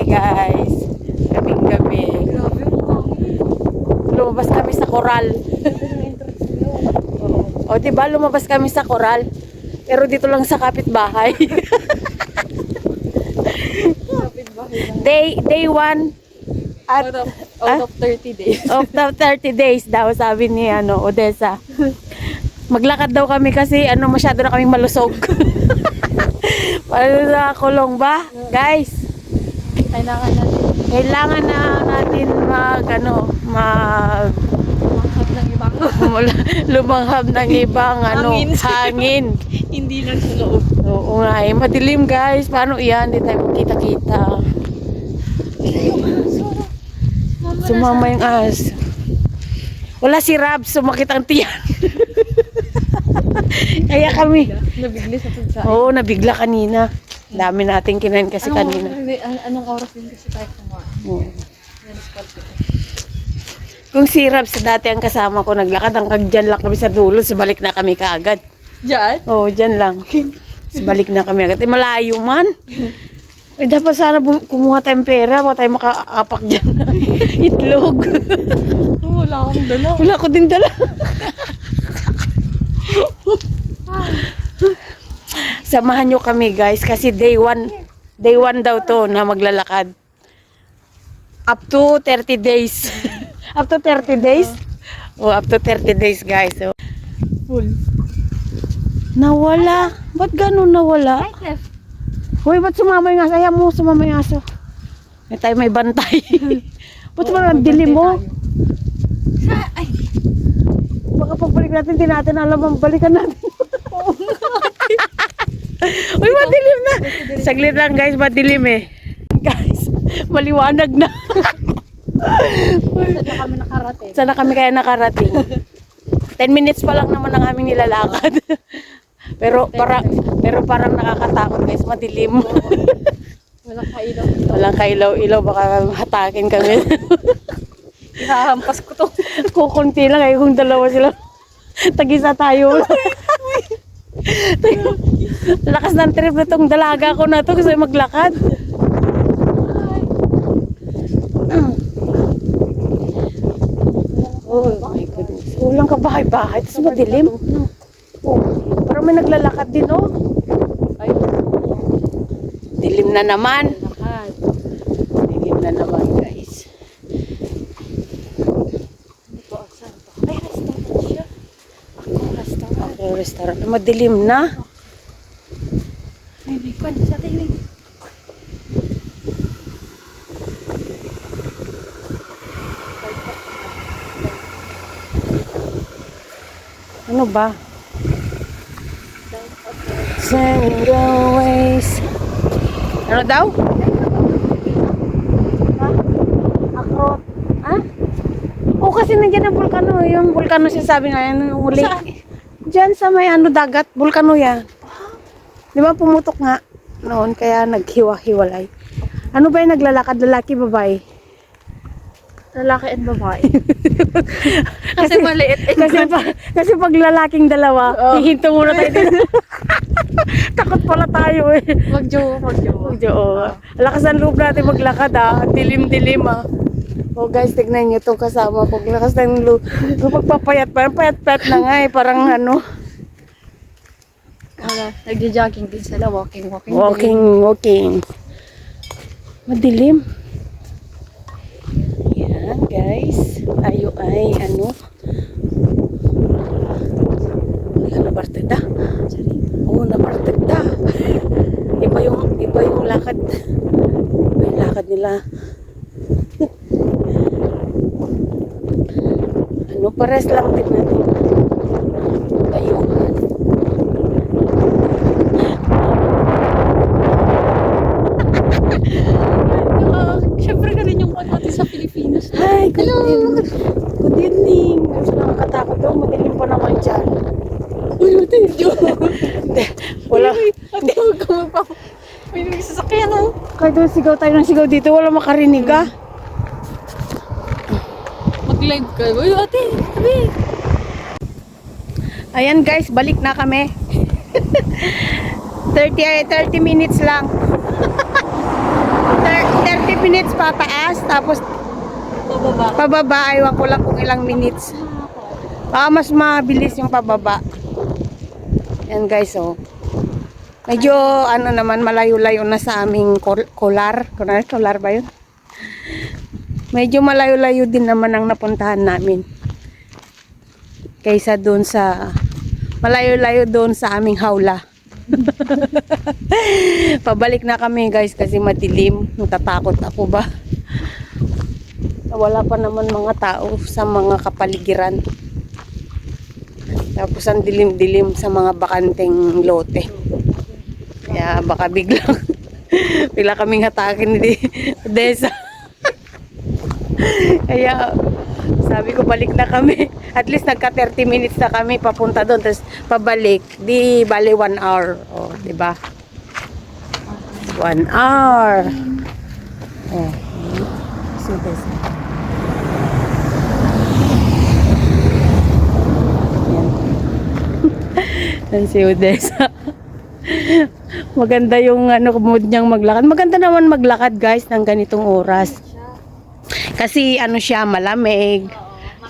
kami guys. Gabing gabi. Lumabas kami sa koral. o oh, diba lumabas kami sa koral. Pero dito lang sa kapitbahay. day day 1 out of, 30 days. out of 30 ah, days daw sabi ni ano Odessa. Maglakad daw kami kasi ano masyado na kaming malusog. Para sa kulong ba? Guys, kailangan natin kailangan na natin mag ano, mag makat ng ibang lumanghap ng ibang ano, Hangin. hindi lang sa loob. Oo nga eh, madilim guys. Paano iyan? Hindi tayo makita-kita. Sumama yung as. Wala si Rab, sumakit ang tiyan. Kaya kami. Nabigli sa pagkain. Oo, nabigla kanina. Dami natin kinain kasi kanina. Anong, anong oras din kasi tayo kumain? Ko. Kung si Rab sa dati ang kasama ko naglakad, hanggang dyan lang kami sa dulo, balik na kami kaagad. Diyan? Oo, dyan lang. balik na kami agad. Eh, malayo man. Eh, dapat sana kumuha tayong pera, baka tayo makaapak dyan. Itlog. Oh, wala akong dala. Wala ko din dala. Samahan nyo kami guys kasi day one, day one daw to na maglalakad. Up to 30 days. up to 30 days? Oh, up to 30 days guys. So, Full. nawala. Ba't ganun nawala? Hoy, ba't sumama yung aso? Ayaw mo, sumama yung aso. May tayo may bantay. ba't ba ang dilim mo? Sa, ay, Baka pagbalik natin, di natin alam ang balikan natin. Uy, madilim na. Saglit lang guys, madilim eh. Guys, maliwanag na. saan na kami nakarating? Sana kami kaya nakarating. 10 minutes pa lang naman ang aming nilalakad. pero para pero parang nakakatakot guys, madilim. Wala kailaw. Walang kailaw-ilaw, baka hatakin kami. Ihahampas ko to. Kukunti lang ay kung dalawa sila. Tagisa tayo. Lakas ng trip na tong dalaga ko na to kasi maglakad. Oh my goodness. Ulang ka bahay-bahay. Tapos madilim. Oh, parang may naglalakad din oh. Dilim na naman. Dilim na naman guys. Hindi ko saan to. Ay, restaurant siya. Ako, restaurant. Madilim na. Ay, may kwan sa eh. Ano ba? Single ways. Ano daw? Ha? Akrot. Ha? O kasi nandiyan ang vulkano. Yung vulkano siya sabi nga yan. Uli. Saan? Diyan sa may ano dagat. Vulkano yan. Di ba pumutok nga noon kaya naghiwa-hiwalay. Ano ba yung naglalakad? Lalaki, babae? Lalaki and babae. Kasi maliit. eh. Kasi, pa, kasi pag lalaking dalawa, Oo. hihinto muna tayo dito. Takot pala tayo eh. Mag-jowa, mag-jowa. Oo. Lakas ang loob natin maglakad ah. Dilim-dilim ah. Oh guys, tignan niyo itong kasama ko. Lakas ng. Kung pagpapayat, parang payat-payat na nga eh. Parang ano, Wala. Nagja-jogging din sila. Walking, walking. walking, walking. Madilim. Yan guys. Tayo ay ano. Wala na partida. Oo, na partida. Iba yung, iba yung lakad. Iba yung lakad nila. Ano, pares lang din natin. Ayuhan. Ah, Siyempre rin yung natin sa Pilipinas. Hi, good evening. Good evening. Gusto na makatakot daw, madilim pa naman dyan. Uy, Hindi, wala. Ate, huwag ka magpa... May nagsasakyan oh. Kahit doon sigaw tayo ng sigaw dito, wala makarinig ah. Mag-live ka. Uy, ate, tabi. Ayan guys, balik na kami. 30, ay, 30 minutes lang. Thir- 30 minutes pataas, tapos pababa. Pababa, aywan ko lang kung ilang minutes. Baka mas mabilis yung pababa. Yan guys, oh. Medyo, ano naman, malayo-layo na sa aming kol- kolar. Kolar, kolar ba yun? Medyo malayo-layo din naman ang napuntahan namin. Kaysa doon sa, malayo-layo doon sa aming hawla. Pabalik na kami guys kasi madilim. Natatakot ako ba? Wala pa naman mga tao sa mga kapaligiran. Tapos ang dilim-dilim sa mga bakanteng lote. Kaya baka biglang bigla kaming hatakin ni Desa. Kaya sabi ko balik na kami. At least nagka 30 minutes na kami papunta doon. Tapos pabalik. Di bali 1 hour. O, di ba? 1 hour. Oh. So, this. Yan si Odessa. Maganda yung ano mood niyang maglakad. Maganda naman maglakad guys ng ganitong oras. Kasi ano siya malamig.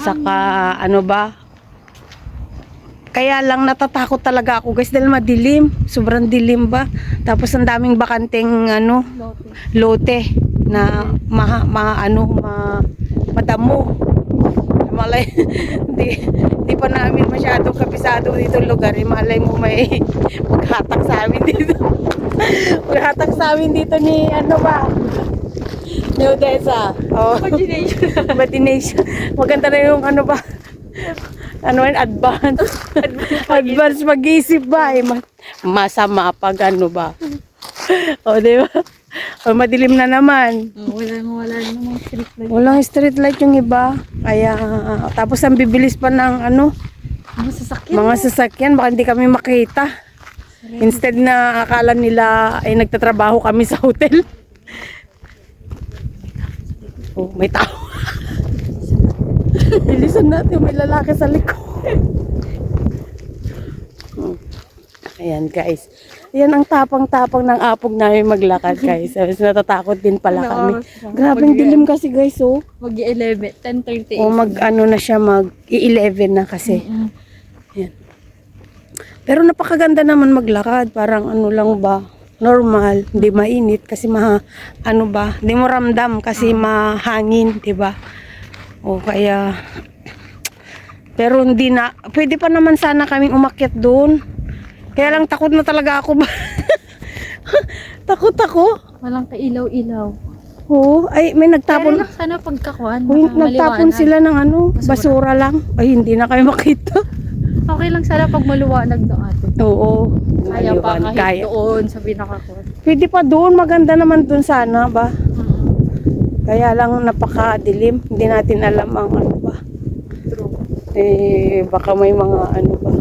Saka ano ba? Kaya lang natatakot talaga ako guys dahil madilim. Sobrang dilim ba? Tapos ang daming bakanteng ano lote na ma, ma ano ma madamo. Malay di, di pa namin masyadong kapisado dito lugar. Eh, malay mo may maghatak sa amin dito. maghatak sa amin dito ni ano ba? Ni Odessa. Oh. Imagination. Imagination. Maganda na yung ano ba? Ano yun? Advance. Advance mag-isip ba? Eh, ma- masama pag ano ba? o, di ba? O, madilim na naman. wala wala namang street light. Walang street light yung iba. Kaya, tapos ang bibilis pa ng ano, Mga sasakyan. mga sasakyan. Baka hindi kami makita. Instead na akala nila ay nagtatrabaho kami sa hotel. Oh, may tao. Bilisan natin, may lalaki sa likod. Hmm. Ayan guys. Ayan ang tapang-tapang ng apog namin maglakad guys. Tapos natatakot din pala Ano kami. Grabing Mag- dilim kasi guys oh. Mag-11, 10.30. O mag ano na siya mag i-11 na kasi. Mm. Ayan. Pero napakaganda naman maglakad. Parang ano lang ba, normal, hindi mainit kasi ma ano ba, hindi mo ramdam kasi mahangin, 'di ba? O kaya pero hindi na pwede pa naman sana kaming umakyat doon. Kaya lang takot na talaga ako ba. takot ako. Walang kailaw-ilaw. Oo, ay may Pero nagtapon. lang sana pagkakuan. Uy, nagtapon maliwanag. sila ng ano, Basura. basura lang. Ay, hindi na kayo makita. Okay lang sana pag maluwanag na ate. Oo. Kaya pa Ayun, kahit kaya. doon sa pinakakuan. Pwede pa doon, maganda naman doon sana ba? Mm. Kaya lang napakadilim, hindi natin alam ang ano ba. True. Eh, baka may mga ano ba.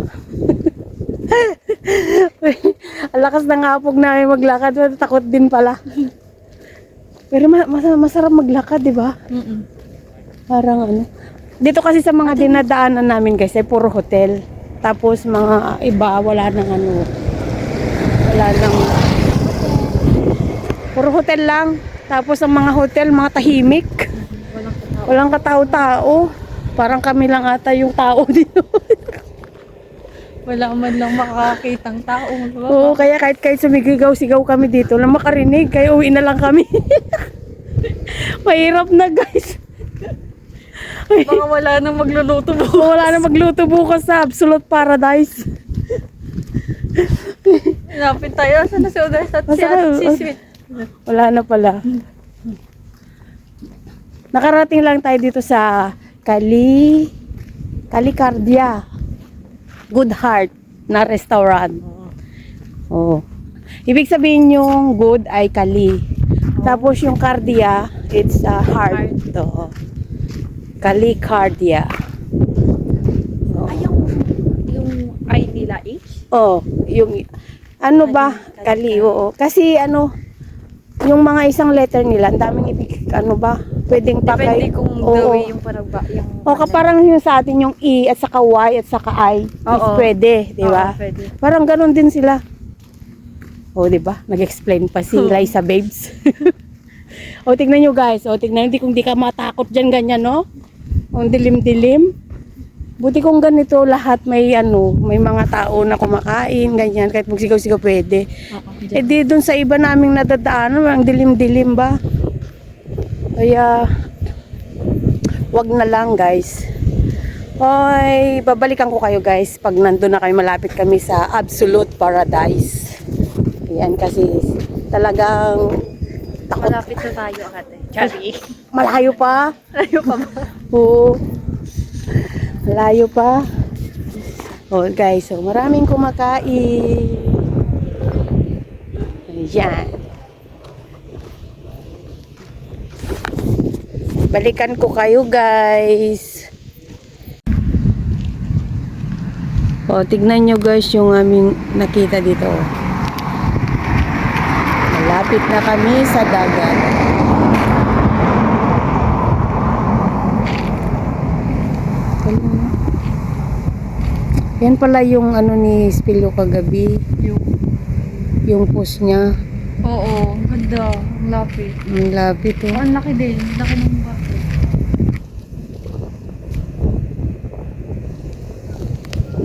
ang lakas ng hapog namin maglakad, takot din pala. Pero ma- mas- masarap maglakad, di ba? Mm-mm. Parang ano. Dito kasi sa mga dinadaanan namin guys, ay puro hotel. Tapos mga iba, wala nang ano. Wala nang... Puro hotel lang. Tapos ang mga hotel, mga tahimik. Walang katao. Walang katao-tao. Parang kami lang ata yung tao dito. Wala man lang makakakitang tao. Diba? Oo, kaya kahit kahit sumigigaw-sigaw kami dito, lang makarinig, kaya uwi na lang kami. Mahirap na guys. Baka wala nang magluluto mo. Wala na magluto bukas sa Absolute Paradise. Hanapin tayo. Saan na si Odessa at si, Masarap. at si Sweet? Wala na pala. Nakarating lang tayo dito sa Kali Kalikardia. Good Heart na restaurant. Oh. Ibig sabihin yung good ay kali. Tapos yung cardia, it's a heart. To. Kali cardia. Ay, yung, yung I nila H? Oh, yung ano ba? Kali, oo. Kasi ano, yung mga isang letter nila, ang daming ibig, ano ba? Pwedeng pakay. Depende kung the Oo. way yung parang ba, yung... O parang yung sa atin yung E at saka Y at saka I is Oo. pwede, di ba? Oo, pwede. Parang ganun din sila. O, di ba? Nag-explain pa si Liza Babes. O, tignan nyo guys. O, tignan nyo. Kung di ka matakot dyan, ganyan, no? Ang dilim-dilim. Buti kung ganito lahat may ano, may mga tao na kumakain, ganyan. Kahit magsigaw-sigaw pwede. Eh di dun sa iba naming nadadaanan, ang dilim-dilim ba? Kaya, wag na lang guys. Hoy, babalikan ko kayo guys pag nandun na kami malapit kami sa Absolute Paradise. Ayan kasi talagang. Malapit na tayo, ate. Chari. Malayo pa. Tayo pa ba? Oo. Malayo pa. Oh guys, so maraming kumakain. Ayan. Balikan ko kayo guys. O, tignan nyo guys yung aming nakita dito. Malapit na kami sa dagat. Yan pala yung ano ni Spilyo kagabi, Yung. yung post niya. Oo, ang ganda. Ang lapit. Ang lapit Oh, oh. ang laki din. Laki ng bato.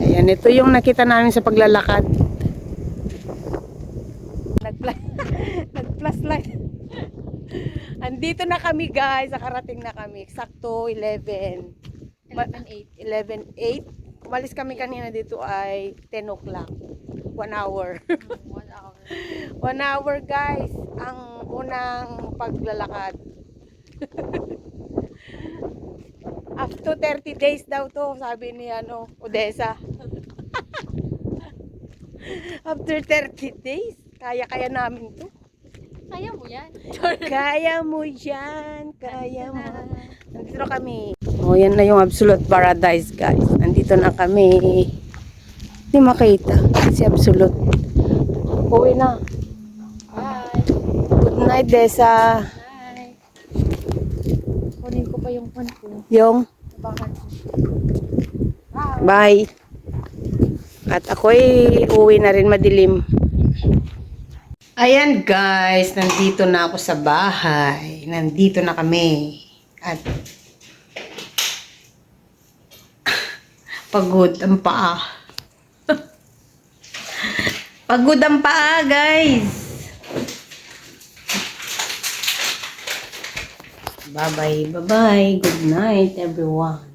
Ayan, ito yung nakita namin sa paglalakad. Na kami guys, nakarating na kami. Sakto 11. Ma- 11-8. 11.8. Umalis kami kanina dito ay 10 o'clock. One hour. One hour. One hour guys, ang unang paglalakad. After 30 days daw to, sabi ni ano, Odessa. After 30 days, kaya-kaya namin to. Kaya mo yan. Kaya mo yan, kaya mo. Nandito na kami. Oh, yan na yung absolute paradise, guys. Nandito na kami. Hindi makita. Si absolute. Uwi na. Bye. Good night, Desa. Bye. Kunin ko pa yung phone ko. Yung, Bakit? bye. At ako'y uwi na rin madilim. Ayan guys, nandito na ako sa bahay. Nandito na kami. At pagod ang paa. pagod ang paa, guys. Bye-bye, bye-bye. Good night, everyone.